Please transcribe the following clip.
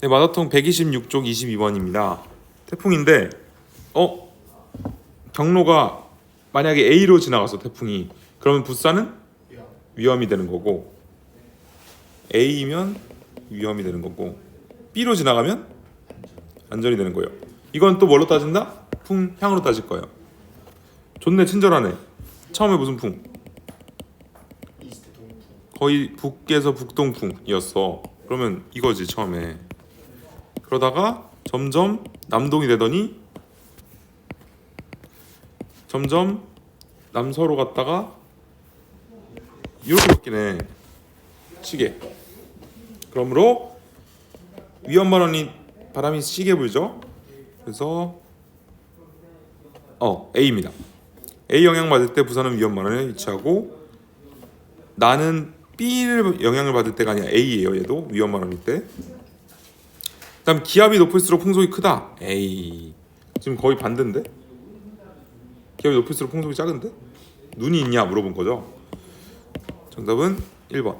네, 마더통 126쪽 22번입니다. 태풍인데 어 경로가 만약에 A로 지나갔어 태풍이 그러면 부산은 위험이 되는 거고 A면 위험이 되는 거고 B로 지나가면 안전이 되는 거예요. 이건 또 뭘로 따진다? 풍향으로 따질 거예요. 좋네 친절하네. 처음에 무슨 풍? 거의 북에서 북동풍이었어. 그러면 이거지 처음에. 그러다가 점점 남동이 되더니 점점 남서로 갔다가 이렇게 바뀌네. 시계. 그러므로 위험 발언이 바람이 시계 불죠. 그래서 어 A입니다. A 영향 받을 때 부산은 위험 발언에 위치하고 나는 B를 영향을 받을 때가 아니라 A예요. 얘도 위험 발언일 때. 그다음 기압이 높을수록 풍속이 크다. A. 지금 거의 반대인데? 기압이 높을수록 풍속이 작은데? 눈이 있냐 물어본 거죠. 정답은 1번.